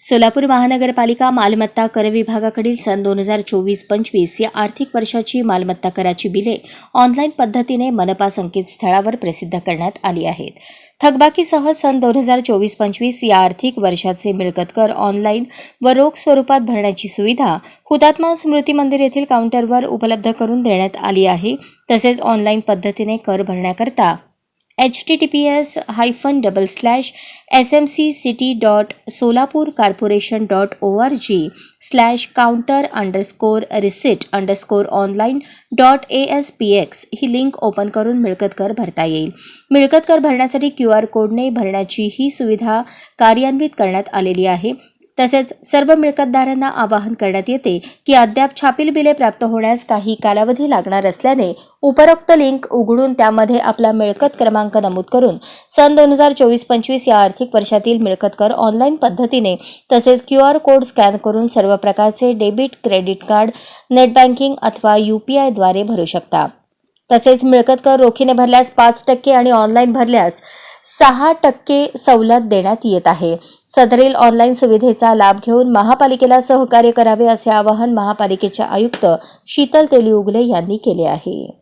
सोलापूर महानगरपालिका मालमत्ता कर विभागाकडील सन दोन हजार चोवीस पंचवीस या आर्थिक वर्षाची मालमत्ता कराची बिले ऑनलाईन पद्धतीने मनपा संकेतस्थळावर प्रसिद्ध करण्यात आली आहेत. थकबाकीसह सन दोन हजार चोवीस पंचवीस या आर्थिक वर्षाचे मिळकत कर ऑनलाईन व रोख स्वरूपात भरण्याची सुविधा हुतात्मा स्मृती मंदिर येथील काउंटरवर उपलब्ध करून देण्यात आली आहे. तसेच ऑनलाईन पद्धतीने कर भरण्याकरता H T T P S hyphen double slash S M C city dot Solapur corporation dot O R G slash counter underscore receipt underscore online dot A S P X he link open करून मिळकत कर भरता येईल. मिळकत कर भरण्यासाठी Q R कोडने भरण्याची ही सुविधा कार्यान्वित करण्यात आलेली आहे. तसेच सर्व मिळकतदारांना आवाहन करण्यात येते की अद्याप छापील बिले प्राप्त होण्यास काही कालावधी लागणार असल्याने उपरोक्त लिंक उघडून त्यामध्ये आपला मिळकत क्रमांक नमूद करून सन दोन हजार चोवीस पंचवीस या आर्थिक वर्षातील मिळकत कर ऑनलाईन पद्धतीने तसेच क्यू आर कोड स्कॅन करून सर्व प्रकारचे debit credit card net banking अथवा यू पी आयद्वारे भरू शकता. तसेच मिळकत कर रोखीने भरल्यास पाच टक्के आणि ऑनलाईन भरल्यास सहा टक्के सवलत देण्यात येत आहे. सदरील ऑनलाईन सुविधेचा लाभ घेऊन महापालिकेला सहकार्य करावे असे आवाहन महापालिकेचे आयुक्त शीतल तेली उगले यांनी केले आहे.